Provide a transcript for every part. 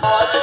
I'm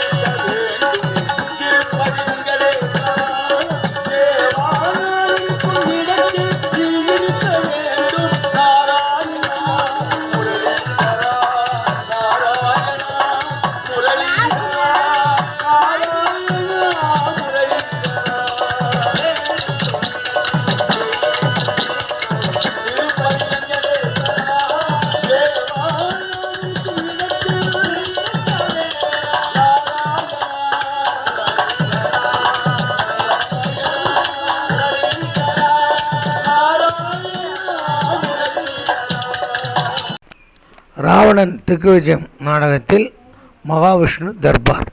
Ravanan திக்விஜயம் நாடகத்தில் மகாவிஷ்ணு தர்பார்.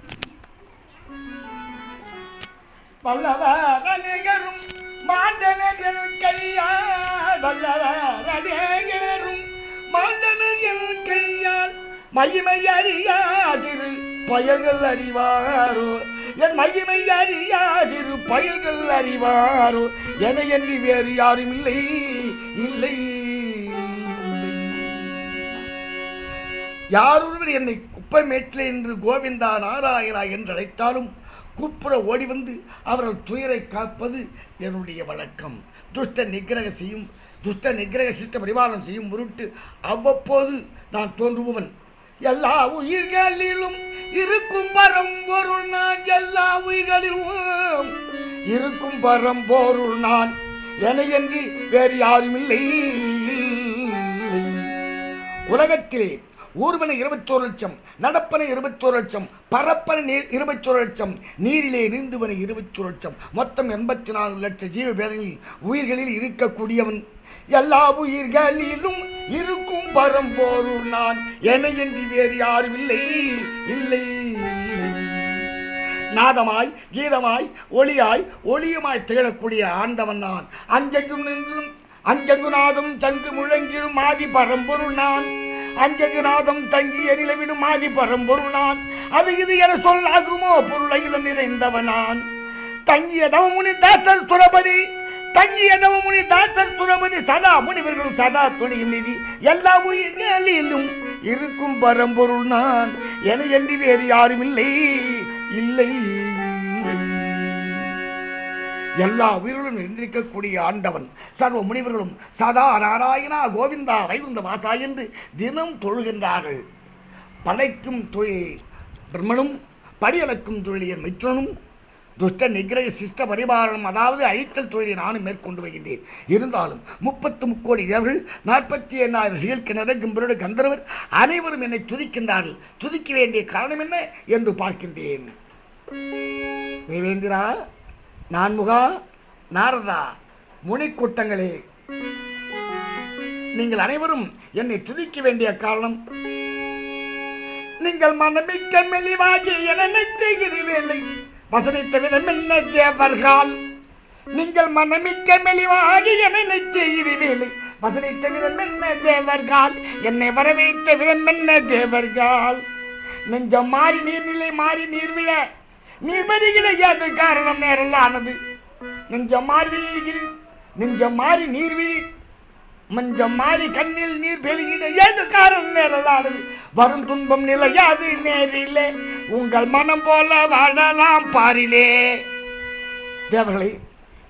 வல்லவரநேகரும் மாண்டனென் கையால் வல்லவரநேகரும் மாண்டனென் கையால் மகிமை அறியாதிரு பயல்கள் அறிவாரோ? என் மகிமை அறியாதிரு பயல்கள் அறிவாரோ? என எண்ணி வேறு யாரும் இல்லை இல்லை. யாரொருவர் என்னை குப்பை மேட்டிலே என்று கோவிந்தா நாராயணா என்று அழைத்தாலும் கூப்புற ஓடி வந்து அவர்கள் துயரை காப்பது என்னுடைய வழக்கம். துஷ்ட நிக்கிரக செய்யும் துஷ்ட நிகிரக சிஷ்ட பரிபாலனம் செய்யும் முருட்டு அவ்வப்போது நான் தோன்றுபவன். எல்லா உயிர்களிலும் இருக்கும் பரம்பொருள் நான் எல்லா உயிர்களிலும் இருக்கும் பரம்பொருள் நான். என என்று வேறு யாரும் இல்லை. உலகத்திலே ஊர்வன இருபத்தோரு லட்சம் நடப்பன இருபத்தோரு லட்சம் பரப்பன நீர் இருபத்தோரு லட்சம் நீரிலே நீந்துவன இருபத்தோரு லட்சம். மொத்தம் எண்பத்தி நான்கு லட்சம் ஜீவ உயிர்களில் இருக்கக்கூடியவன். எல்லா உயிர்களிலும் இருக்கும் பரம்போருள் நான். என என்று வேறு யாரும் இல்லை இல்லை நாதமாய் கீதமாய் ஒளியாய் ஒளியுமாய் திகழக்கூடிய ஆண்டவன் நான். அஞ்செங்கும் நின்றும் அஞ்சங்கு நாதம் தங்கு முழங்கிடும் ஆதி பரம்பொருள் நான். அஞ்சகுநாதம் தங்கி எரிலவிடும் ஆதி பரம்பொருள் நான் அது இது என சொல்லாகுமோ பொருளையிலும் நிறைந்தவன் நான் தங்கிய தவமுனி தாசர் சுரபதி தங்கிய தவமுனி தாசர் சுரபதி சதா முனிவர்களும் சதா துணியும் நிதி. எல்லா உயிர்களிலும் இருக்கும் பரம்பொருள் நான் என என்று வேறு யாரும் இல்லை இல்லை. எல்லா உயிர்களும் இருந்திருக்கக்கூடிய ஆண்டவன். சர்வ முனிவர்களும் சதா நாராயணா கோவிந்தா வைகுந்த வாசா என்று தினம் தொழுகின்றார்கள். படைக்கும் தொழில் பிரம்மனும் படியளக்கும் தொழிலியன் மித்ரனும் துஷ்ட நிகிரக சிஸ்ட பரிபாலனம் அதாவது அழித்தல் தொழிலை நானும் மேற்கொண்டு வருகின்றேன். இருந்தாலும் முப்பத்து முக்கோடி தேவர்கள் நாற்பத்தி எண்ணாயிரம் சீல் கிணறு கும்பரோடு கந்தர்வர் அனைவரும் என்னை துதிக்கின்றார்கள். துதிக்க வேண்டிய காரணம் என்ன என்று பார்க்கின்றேன். தேவேந்திரா நான்முகா நாரதா முனிக்கூட்டங்களே. நீங்கள் அனைவரும் என்னை துதிக்க வேண்டிய காரணம் நீங்கள் மனமிக்க மெலிவாகி என நினைத்துகிறீர்கள் வசனித்த விதம் என்ன தேவர்கள்? நீங்கள் மனமிக்க மெலிவாகி என நினைத்துகிறீர்கள் வசனித்த விதம் என்ன தேவர்கள்? என்னை வரவேற்ற விதம் என்ன தேவர்கள்? நெஞ்சம் மாறி நீர்நிலை மாறி நீர்விழ விழ நீர் வருகிற அது காரணம் நெஞ்சம் மாறி நெஞ்சம் மாறி நீர் விழி மஞ்சம் மாறி கண்ணில் நீர் பெருகிட ஏது காரணம் நேரலானது வரும் துன்பம் நிலையாது நேரிலே. உங்கள் மனம் போல வாழலாம் பாரிலே. தேவர்களே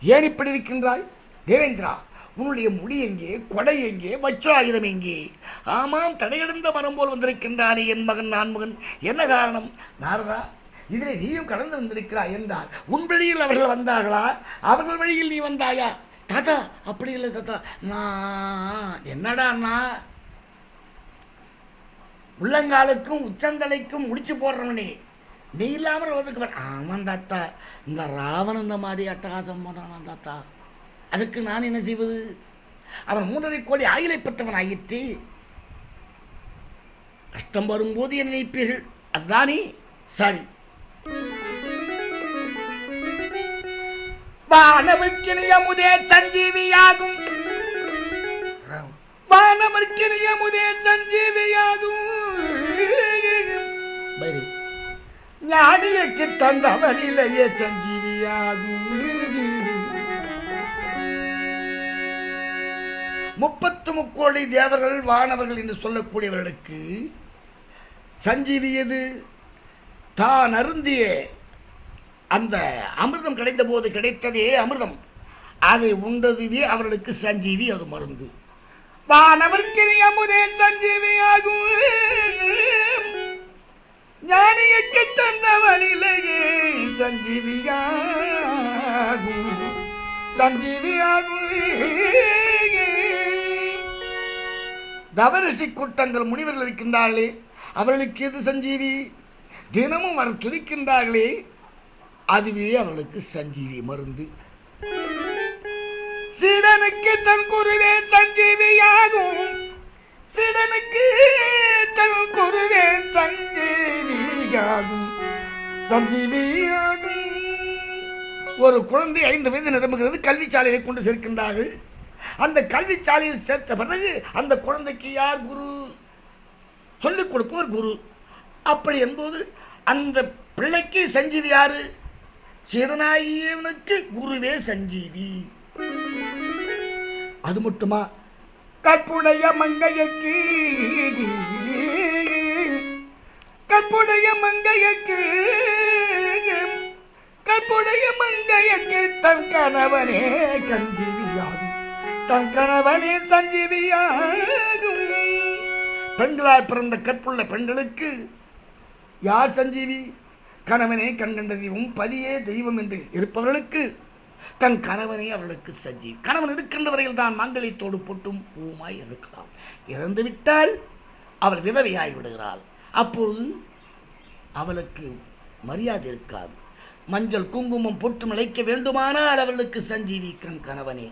ஏன் இப்படி இருக்கின்றாய்? தேவேந்திரா உன்னுடைய முடி எங்கே? கொடை எங்கே? வச்சாயுதம் எங்கே? ஆமாம் தடையடைந்த மரம் போல் வந்திருக்கின்றானே என் மகன் நான் மகன். என்ன காரணம்? நாரதா இதிலே நீயும் கடந்து வந்திருக்கிறாய் என்றார் உன் வழியில் அவர்கள் வந்தார்களா? அவர்கள் வழியில் நீ வந்தாயா? தாத்தா அப்படி இல்லை தாத்தா. நான் என்னடா உள்ளங்காலுக்கும் உச்சந்தலைக்கும் முடிச்சு போடுறவனே. நீ இல்லாமல் ஒதுக்க ஆமாம் தாத்தா. இந்த ராவணன் இந்த மாதிரி அட்டகாசம் பண்ணுறான் தாத்தா. அதுக்கு நான் என்ன செய்வது? அவன் மூன்றரை கோடி ஆயிலை பெற்றவன் ஆயிற்று. கஷ்டம் வரும்போது என்ன நினைப்பீர்கள். அதுதானே? சரி. வானவர்க்கினியமுதே சஞ்சீவியாகும். வானவர்க்கினியமுதே சஞ்சீவியாகும். ஞானியக்கு தந்தவனிலேயே சஞ்சீவியாகும். முப்பத்து முக்கோடி தேவர்கள் வானவர்கள் என்று சொல்லக்கூடியவர்களுக்கு சஞ்சீவி எது? தான் அருந்திய. அந்த அமிர்தம் கிடைத்த போது கிடைத்ததே அமிர்தம். அதை உண்டதுவே அவர்களுக்கு சஞ்சீவி அது மருந்து. வானவர்க்கு அமுதே சஞ்சீவி ஆகும் ஞானியக்கு தந்தவனிலேயே சஞ்சீவியாகும். சஞ்சீவியாகும். தவரிசி கூட்டங்கள் முனிவர்கள் இருக்கின்றார்களே அவர்களுக்கு எது சஞ்சீவி? தினமும் அவர் துதிக்கின்றார்களே அதுவே அவர்களுக்கு சஞ்சீவி மருந்து. சீடனுக்கு தன் குருவே சஞ்சீவியாகும். சீடனுக்கு தன் குருவே சஞ்சீவியாகும். சஞ்சீவியாகும். ஒரு குழந்தை ஐந்து வயது நிரம்புகிறது கல்வி சாலையை கொண்டு சேர்க்கின்றார்கள். அந்த கல்வி சாலையில் சேர்த்த பிறகு அந்த குழந்தைக்கு யார் குரு? சொல்லிக் கொடுப்பவர் குரு. அப்படி என்பது அந்த பிள்ளைக்கு சஞ்சீவி யாரு? சீடனாகியவனுக்கு குருவே சஞ்சீவி. அது மட்டுமா? கற்புடைய மங்கையக்கு கற்புடைய மங்கையக்கு கற்புடைய மங்கையக்கு தன் கணவனே கஞ்சீவியாகும் தன் கணவனே சஞ்சீவியாகும் பெண்களால் பிறந்த கற்புள்ள பெண்களுக்கு யார் சஞ்சீவி? கணவனே கண்கண்ட தெய்வம் பதியே தெய்வம் என்று இருப்பவர்களுக்கு தன் கணவனே அவர்களுக்கு சஞ்சீவி. கணவன் இருக்கின்ற வரையில் தான் மங்களத்தோடு பொட்டும் பூமாய் இருக்கலாம். இறந்துவிட்டால் அவள் விதவையாகி விடுகிறாள். அப்போது அவளுக்கு மரியாதை இருக்காது. மஞ்சள் குங்குமம் பொட்டு முளைக்க வேண்டுமானால் அவளுக்கு சஞ்சீவி கண் கணவனே.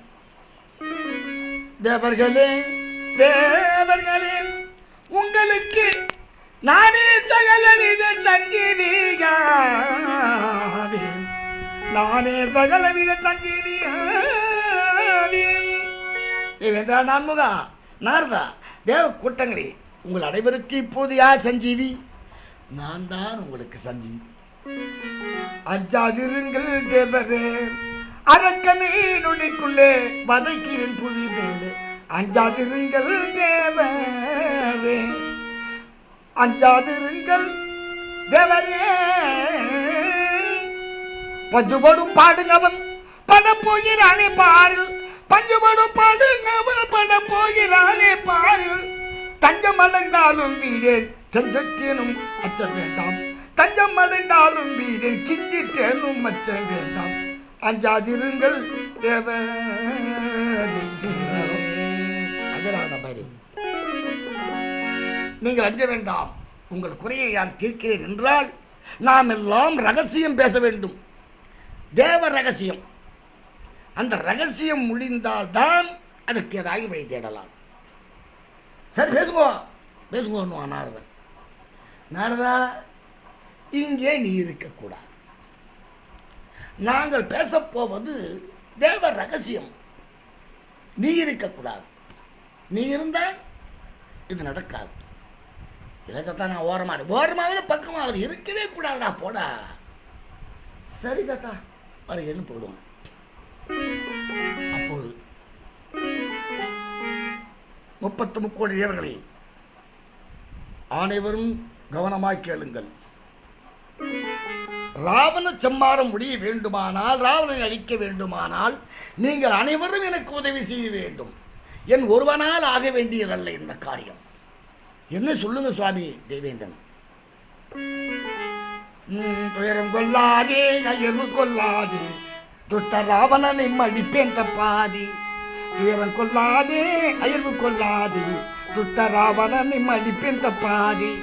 தேவர்களே தேவர்களே உங்களுக்கு சஞ்சீவியாவேன் நானே சகலவித சஞ்சீவியாவேன் தேவேந்திரா நான்முகா நாரதா தேவ கூட்டங்களே உங்கள் அனைவருக்கு இப்போது யார் சஞ்சீவி? நான் தான் உங்களுக்கு சஞ்சீவி. அஞ்சாதிருங்கள் தேவரே அரக்கனை நொடிக்குள்ளே வதைக்கிறேன் புவி மேலே அஞ்சாதிருங்கள் தேவரே அஞ்சாதிருங்கள் தேவரே பஞ்சுபடும் பாடுங்கவன் பட போகிறானே பாரில். பஞ்சுபடும் பாடுங்கவன் பட போகிறானே பாரில். தஞ்சம் அடைந்தாலும் வீடேன் செஞ்சத்தேனும் அச்சம் வேண்டாம். தஞ்சம் அடைந்தாலும் வீடேன் கிஞ்சித்தேனும் அச்சம் வேண்டாம். அஞ்சாதிருங்கள் தேவரே. அதனால பாரு. நீங்கள் அஞ்ச வேண்டாம். உங்கள் குறையை நான் தீர்க்கிறேன் என்றால் நாம் எல்லாம் ரகசியம் பேச வேண்டும். தேவ ரகசியம். அந்த ரகசியம் முடிந்தால்தான் அதற்கு ஏதாவது வழி தேடலாம். சரி பேசுங்கோ. பேசுங்கோ நாரதன் நாரதா? இங்கே நீ இருக்கக்கூடாது. நாங்கள் பேசப் போவது தேவ ரகசியம். நீ இருக்கக்கூடாது. நீ இருந்தால் இது நடக்காது. இலக்கத்தான் நான் ஓரமாக ஓரமாவது பக்கமாவது இருக்கவே கூடாதுடா போடா. சரி தாத்தா. வருகிறேன்னு போயிடுவான் அப்போது முப்பத்து முக்கோடி தேவர்களே அனைவரும் கவனமாய் கேளுங்கள். ராவண சம்மாரம் முடிய வேண்டுமானால் ராவணனை அழிக்க வேண்டுமானால் நீங்கள் அனைவரும் எனக்கு உதவி செய்ய வேண்டும். என் ஒருவனால் ஆக வேண்டியதல்ல இந்த காரியம். என்ன சொல்லுங்க சுவாமி? தேவேந்திரன். ம், துயரம் கொல்லாதே அயர்வு கொல்லாதே துட்ட ராவணனை மடிப்பேன் தப்பாதி. துயரம் கொல்லாதே அயர்வு கொல்லாதே துட்ட ராவணனை மடிப்பேன் தப்பாதி.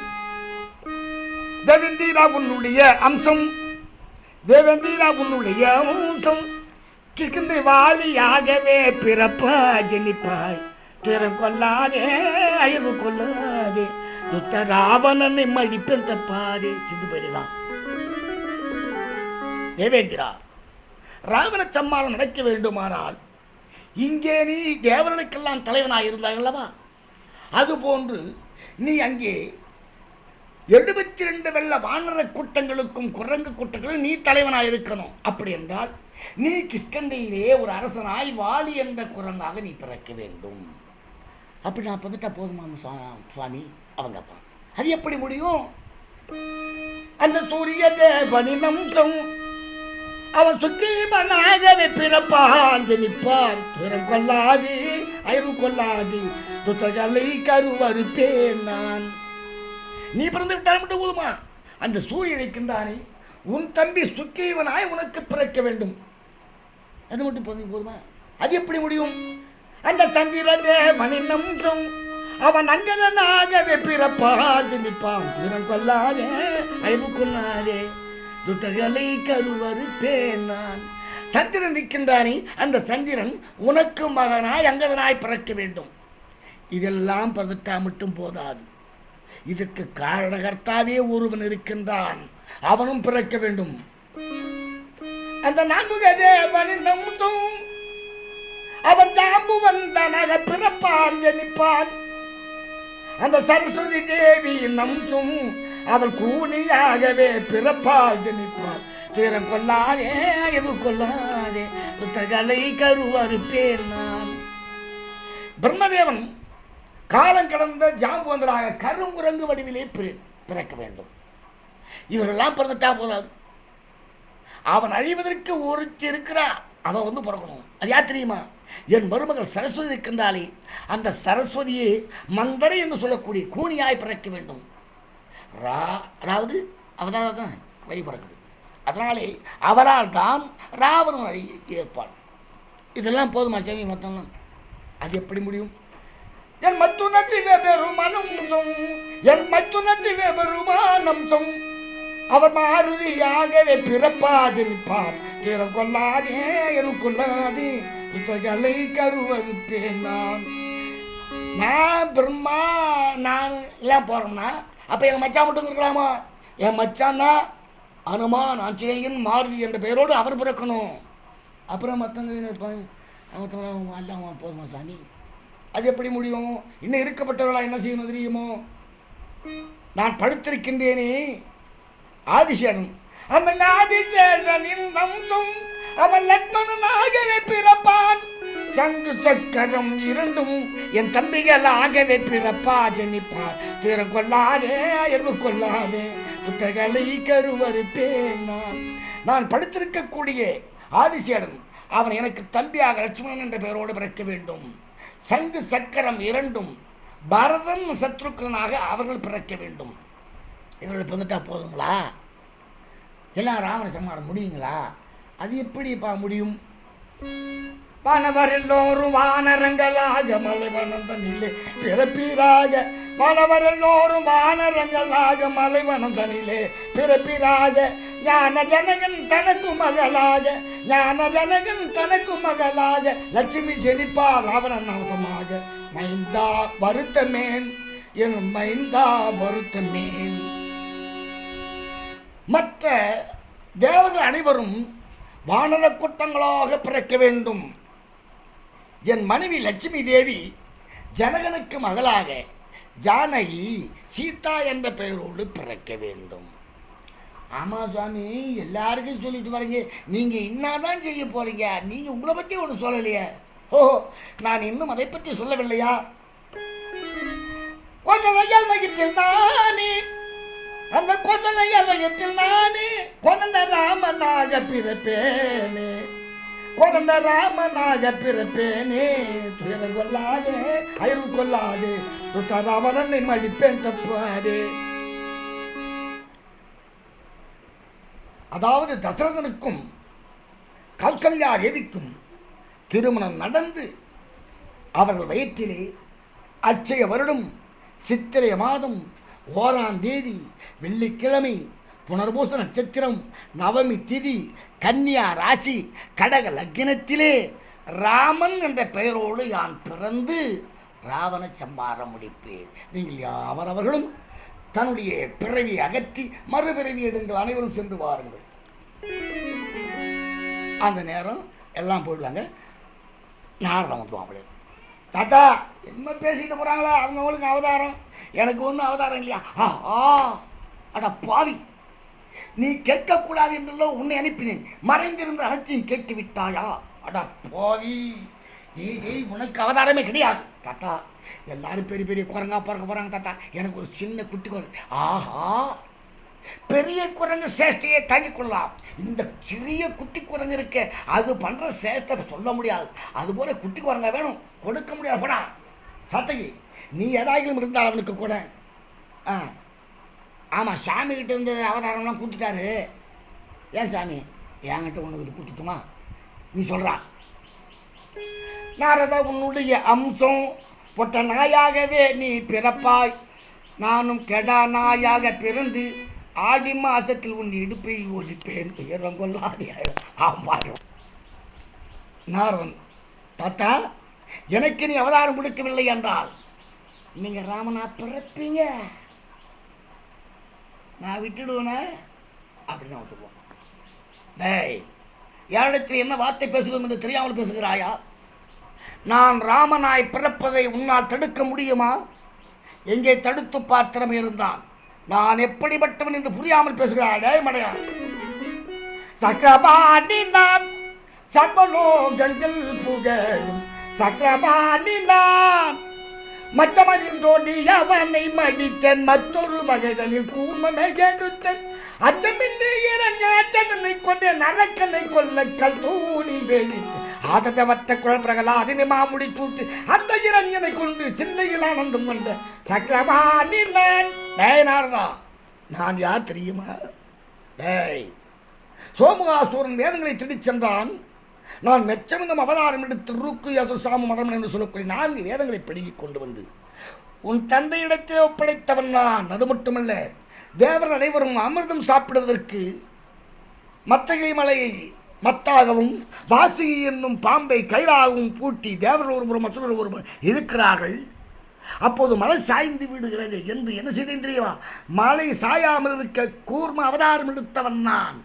தேவேந்திரா உன்னுடைய அம்சம். தேவேந்திரா உன்னுடைய அம்சம். கிழக்கின்ற வாலியாகவே பிறப்பா ஜெனிப்பாய். துயரம் கொல்லாதே அயர்வு கொள்ளாதே துத்த ராவணனை மடிப்பேன் தப்பாதே சிந்து பெரியதான் தேவேந்திரா ராவண சம்மாரம் நடக்க வேண்டுமானால் இங்கே நீ தேவர்களுக்கெல்லாம் தலைவனாக இருந்தாய் அல்லவா? அதுபோன்று நீ அங்கே எழுபத்தி ரெண்டு வெள்ள வானர கூட்டங்களுக்கும் குரங்கு கூட்டங்களும் நீ தலைவனாக இருக்கணும். அப்படி என்றால் நீ கிஷ்கண்டையிலே ஒரு அரசனாய் வாலி என்ற குரங்காக நீ பிறக்க வேண்டும். அப்படி நான் பிறந்துட்டா போதுமா சுவாமி? அவங்க அப்பா. அது எப்படி முடியும்? அந்த சூரிய தேவனின் அம்சம் அவன் சுக்கீமனாகவே பிறப்பாந்து ஜனிப்பான் துயரம் கொள்ளாது அயர்வு கொள்ளாது துத்தர்களை கருவறுப்பேன் நான். நீ பிறந்து விட்டால் மட்டும் போதுமா? அந்த சூரியன் இருக்கின்றானே உன் தம்பி சுக்கீவனாய் உனக்கு பிறக்க வேண்டும். அது மட்டும் போதும் போதுமா? அது எப்படி முடியும்? அந்த சந்திர தேவனின் அம்சம் அவன் அங்கதனாகவே பிறப்பாது நிற்பான். துயரம் கொள்ளாதே அயர்வு கொள்ளாதே. துத்தர்களை கருவரு பேனான் சந்திரன் நிற்கின்றானே அந்த சந்திரன் உனக்கு மகனாய் அங்கதனாய் பிறக்க வேண்டும். இதெல்லாம் பதட்டா மட்டும் போதாது. இதற்கு காரணகர்த்தாவே ஒருவன் இருக்கின்றான். அவனும் பிறக்க வேண்டும். அந்த நான்முக தேவனின் நம்பும். அவன் ஜாம்பு வந்தனாக பிறப்பான் ஜனிப்பான். அந்த சரஸ்வதி தேவியின் அம்சம் அவள் கூனியாகவே பிறப்பால் ஜனிப்பாள். தீரம் கொள்ளாதே இது கொள்ளாதே புத்தகலை கருவறுப்பேன் நான். பிரம்மதேவன் காலம் கடந்த ஜாம்புவந்தராக கருங்குரங்கு வடிவிலே பிற- பிறக்க வேண்டும். இவரெல்லாம் பிறந்துட்டா போதாது. அவன் அழிவதற்கு ஒருத்தி இருக்கிறான் அவன் வந்து பிறக்கணும். அது யார் தெரியுமா? என் மருமகள் சரஸ்வதி இருக்கின்றாலே அந்த சரஸ்வதியே மந்தரை என்று சொல்லக்கூடிய கூனியாய் பிறக்க வேண்டும். ரா அதாவது அவதால் தான் வழி பிறக்குது. அதனாலே அவரால் தான் ராவணன் வழி ஏற்பாடு. இதெல்லாம் போதுமா செவி மொத்தம்லாம்? அது எப்படி முடியும்? என் மத்துணத்தி வெறுமானம் என் மத்துணத்தி வெறுமானம் அவர் மாறுதியாகவே பிறப்பாதிருப்பார். நிற்பார் கொள்ளாதே எரும் கொள்ளாதே இத்தகலை கருவறுப்பேன் நான். நான் பிரம்மா நான் எல்லாம் போகிறோம்னா அப்போ என் மச்சான் மட்டும் இருக்கலாமா? என் மச்சான்னா அனுமான் ஆஞ்சநேயன் மாறுதி என்ற பெயரோடு அவர் பிறக்கணும். அப்புறம் மற்றவங்க இருப்பாங்க? மற்றவங்க அல்லாம போதுமா சாமி? அது எப்படி முடியும்? இன்னும் இருக்கப்பட்டவர்களா என்ன செய்யணும் தெரியுமோ? நான் படுத்திருக்கின்றேனே. ஆதிசேடன் அந்த ஆதிசேடனின் நம்சும் அவன் லக்மணனாகவே பிறப்பான். சங்கு சக்கரம் இரண்டும் என் தம்பிகள் ஆகவே பிறப்பா ஜனிப்பார். தீரம் கொள்ளாதே அயர்வு கொள்ளாதே புத்தகலை கருவறுப்பேன் நான். நான் படுத்திருக்கக்கூடிய ஆதிசேடன் அவன் எனக்கு தம்பியாக லட்சுமணன் என்ற பெயரோடு பிறக்க வேண்டும். சங்கு சக்கரம் இரண்டும் பரதன் சத்ருக்கனாக அவர்கள் பிறக்க வேண்டும். இவர்களுக்கு வந்துட்டா போதுங்களா? எல்லாம் ராவண சம்மாரம் முடியுங்களா? அது எப்படிப்பா முடியும்? வானவர் எல்லோரும் வானரங்களாக மலைவனந்தனிலே பிறப்பிராக. வானவர் எல்லோரும் வானரங்களாக மலைவனந்தனிலே பிறப்பிராக. ஞான ஜனகன் தனக்கு மகளாக. ஞான ஜனகன் தனக்கு மகளாக. லட்சுமி செழிப்பா ராவணன் அவசமாக மைந்தா வருத்தமேன். என் மைந்தா வருத்தமேன். மற்ற தேவர்கள் அனைவரும் வானர கூட்டங்களாக பிறக்க வேண்டும். என் மனைவி லட்சுமி தேவி ஜனகனுக்கு மகளாக ஜானகி சீதா என்ற பெயரோடு பிறக்க வேண்டும். ஆமாம் சுவாமி எல்லாருக்கும் சொல்லிட்டு வரீங்க. நீங்கள் இன்னாதான் செய்ய போறீங்க? நீங்கள் உங்களை பற்றி ஒன்று சொல்லலையே. ஓ நான் இன்னும் அதை பற்றி சொல்லவில்லையா? கொஞ்சம் வயிற்றில் நானே அந்த கொதலையல் வயத்தில் நானே. கொதந்த ராமனாக பிறப்பேனே. கொதந்த ராமனாக பிறப்பேனே. துயரம் கொள்ளாதே அயர்வு கொள்ளாதே. துட்ட ராவணனை மடிப்பேன் தப்பாதே. அதாவது தசரதனுக்கும் கௌசல்யா தேவிக்கும் திருமணம் நடந்து அவர்கள் வயிற்றிலே அச்சய வருடம் சித்திரை மாதம் ஓராம் தேதி வெள்ளிக்கிழமை புனர்பூச நட்சத்திரம் நவமி திதி கன்னியா ராசி கடக லக்னத்திலே ராமன் என்ற பெயரோடு யான் பிறந்து ராவண சம்பாரம் முடிப்பேன். நீங்கள் யாவரவர்களும் தன்னுடைய பிறவி அகற்றி மறுபிறவி எடுங்கள் அனைவரும் சென்று வாருங்கள். அந்த நேரம் எல்லாம் போயிடுவாங்க. நாரணம் அப்படின்னு தாத்தா என்ன பேசிட்டு போகிறாங்களா அவங்கவுங்களுக்கு அவதாரம். எனக்கு ஒன்றும் அவதாரம் இல்லையா? ஆஹா. அட பாவி. நீ கேட்கக்கூடாது என்றல்லோ உன்னை அனுப்பினேன். மறைந்திருந்த அனைத்தையும் கேட்டு விட்டாயா அட பாவி. நீ ஏய் உனக்கு அவதாரமே கிடையாது. தாத்தா எல்லாரும் பெரிய பெரிய குரங்கா பிறக்க போகிறாங்க தாத்தா. எனக்கு ஒரு சின்ன குட்டி குரங்கு ஆஹா. பெரிய குரங்கு சேஷ்டையை தாங்கிக் கொள்ளலாம். இந்த சிறிய குட்டி குரங்கு இருக்க அது பண்ற சேஷ்டை சொல்ல முடியாது. அதுபோல குட்டி குரங்க வேணும். கொடுக்க முடியாது. போடா. சத்தகி நீ ஏதாயிலும் இருந்தால் அவனுக்கு கூட. ஆ. ஆமாம் சாமி கிட்ட இருந்து அவதாரம்லாம் கொடுத்துட்டாரு. ஏன் சாமி? என்கிட்ட உனக்கு இது கொடுத்துட்டுமா? நீ சொல்றா. நாரதா உன்னுடைய அம்சம் பொட்ட நாயாகவே நீ பிறப்பாய். நானும் கெடா நாயாக பிறந்து ஆடி மாசத்தில் உன் இடுப்பை ஒழிப்பேன் துயரம் கொள்ளாதே ஆமாம். நாரதன் தாத்தா எனக்கு நீ அவதாரம் கொடுக்கவில்லை என்றால் நீங்க ராமனா பிறப்பீங்க. நான் விட்டுடுவேனே அப்படின்னு அவன் சொல்லுவான். டேய் யாரிடத்தில் என்ன வார்த்தை பேசுகிறோம் என்று தெரியாமல் பேசுகிறாயா? நான் ராமனாய் பிறப்பதை உன்னால் தடுக்க முடியுமா? எங்கே தடுத்து பார்த்திறமை இருந்தால் நான் எப்படிப்பட்டவன் என்று புரியாமல் பேசுகிறாய்? மடையா. சக்கரபாணி நான் சர்வலோகங்கள் புகழும் சக்கரபாணி நான் மற்றவனின் தோண்டி அவனை மடித்தன். மற்றொரு வகைதனில் கூர்மமே எடுத்தன் அச்சமின்றி இறங்க அச்சதனை கொண்டு நரக்கனை கொல்ல கல் தூணி வெடித்தன். ஆததவத்த குழல் பிரகலாதி நிமாமுடி தூட்டு அந்த இரஞ்சனை கொண்டு சிந்தையில் ஆனந்தம் கொண்ட நீர் நான். டேய் நான் யார் தெரியுமா? டேய் சோமகாசூரன் வேதங்களை திருடிச் சென்றான். நான் மெச்சமிந்தம் அவதாரம் எடுத்து ருக்கு யசுசாம மதம் என்று சொல்லக்கூடிய நான்கு வேதங்களை பிடுங்கிக் கொண்டு வந்து உன் தந்தையிடத்தை ஒப்படைத்தவன் நான். அது மட்டுமல்ல தேவர் அனைவரும் அமிர்தம் சாப்பிடுவதற்கு மத்தகை மலையை மத்தாகவும் வாசுகி என்னும் பாம்பை கயிறாகவும் பூட்டி தேவர் ஒருபுறம் மற்றொரு ஒருபுறம் இருக்கிறார்கள். அப்போது மலை சாய்ந்து விடுகிறது என்று என்ன செய்தேன் தெரியுமா? மலை சாயாமல் இருக்க கூர்ம அவதாரம் எடுத்தவன் நான்.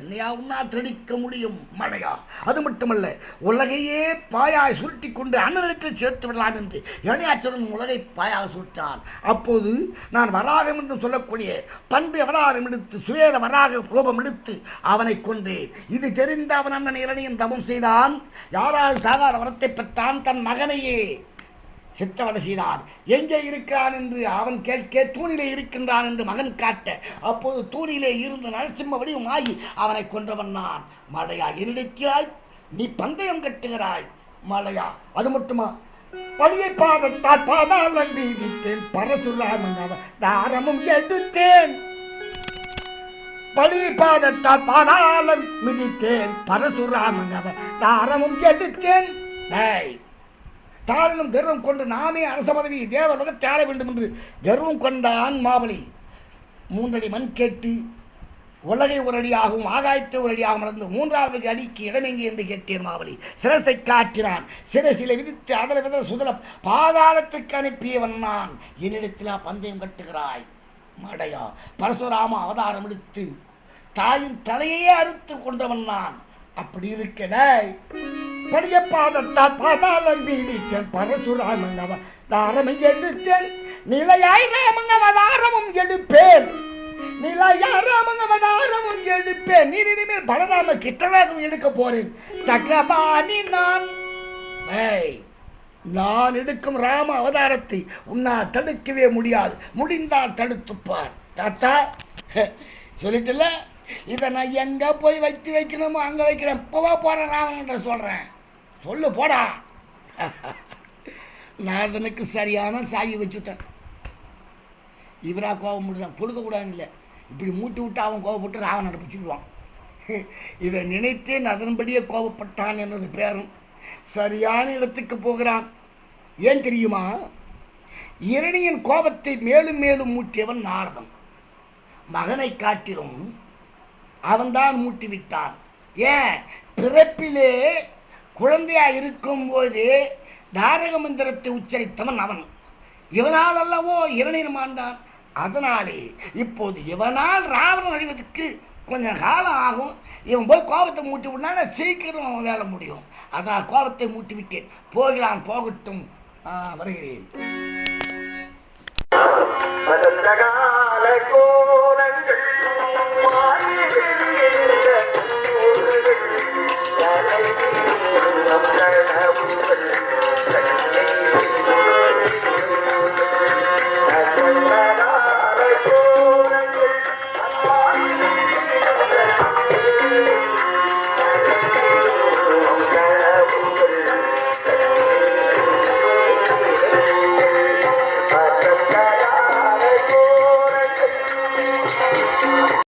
என்னையா உன்னா தெடிக்க முடியும் மழையா அது மட்டுமல்ல உலகையே பாயாய் சுருட்டி கொண்டு அண்ணனிடத்தில் சேர்த்து விடலாம் என்று இணையாச்சரன் உலகை பாயாக சுருட்டான். அப்போது நான் வராகம் என்று சொல்லக்கூடிய பண்பு அவதாரம் எடுத்து சுவேத வராக கோபம் எடுத்து அவனை கொன்றேன். இது தெரிந்த அவன் அண்ணன் இரணியன் தவம் செய்தான். யாரால் சாகார வரத்தை பெற்றான் தன் மகனையே? சித்தவதை செய்தார். எங்கே இருக்கிறான் என்று அவன் கேட்க தூணிலே இருக்கின்றான் என்று மகன் காட்ட அப்போது தூணிலே இருந்து நரசிம்ம வடிவம் ஆகி அவனை கொன்றவன் நான். மழையா என்னிடக்கிறாய் நீ பந்தயம் கட்டுகிறாய். மழையா அது மட்டுமா? பழியை பாதத்தால் பாதாள வீதித்தேன். பரசுராமன் தாரமும் எடுத்தேன். பழி பாதத்தால் பாதாளம் மிதித்தேன். பரசுராமன் அவன் தாரமும் எடுத்தேன். டேய் தாரனும் கர்வம் கொண்டு நாமே அரச பதவி தேவலோக தேட வேண்டும் என்று கர்வம் கொண்டான் மாவலி மூன்றடி மண் கேட்டு உலகை ஒரு அடியாகவும் ஆகாயத்தை ஒரு அடியாகவும் நடந்து மூன்றாவது அடிக்கு இடமெங்கே என்று கேட்டேன் மாவலி சிரசை காட்டினான். சிரசில விதித்து அதல வித சுதல பாதாளத்துக்கு அனுப்பியவன் நான். என்னிடத்தில் பந்தயம் கட்டுகிறாய். மடையா. பரசுராம அவதாரம் எடுத்து தாயின் தலையே அறுத்து கொண்டவன் நான். அப்படி இருக்கடாய் பழைய பாதத்தால் பாதாளம் பீடித்தேன். பரசுராமங்கவ தாரமை எடுத்தேன். நிலையாய் ராமங்க அவதாரமும் எடுப்பேன். நிலையாராமங்கவதாரமும் ராமங்க எடுப்பேன். நீ இனிமேல் பலராம கிட்டனாகவும் எடுக்க போறேன். சக்கரபாணி நான். ஏய் நான் எடுக்கும் ராம அவதாரத்தை உன்னால் தடுக்கவே முடியாது. முடிந்தால் தடுத்துப்பார். தாத்தா சொல்லிட்டுல இதை நான் எங்கே போய் வைத்து வைக்கணுமோ அங்கே வைக்கிறேன். இப்போவா போகிறேன் ராமன்கிட்ட சொல்கிறேன் சொல்லு போடா. நாரதனுக்கு சரியான சாகி வச்சுட்டேன். இவரா கோபம் முடிதான் கொடுக்கக்கூடாதுன்னு இல்லை. இப்படி மூட்டி விட்டு அவன் கோபப்பட்டு ராவன் பிடிச்சிடுவான் இதை நினைத்தே அதன்படியே கோபப்பட்டான் என்னது பேரும் சரியான இடத்துக்கு போகிறான். ஏன் தெரியுமா? இரணியின் கோபத்தை மேலும் மேலும் மூட்டியவன் நாரதன். மகனை காட்டிலும் அவன்தான் மூட்டி விட்டான் ஏன்? பிறப்பிலே குழந்தையா இருக்கும்போது தாரக மந்திரத்தை உச்சரித்தவன் அவன். இவனால் அல்லவோ இரணியன் மாண்டான். அதனாலே இப்போது இவனால் ராவணன் அழிவதற்கு கொஞ்சம் காலம் ஆகும். இவன் போய் கோபத்தை மூட்டி விட்டானா சீக்கிரம் அவன் வேலை முடியும். அதான் கோபத்தை மூட்டி விட்டேன். போகிறான் போகட்டும். வருகிறேன். I'm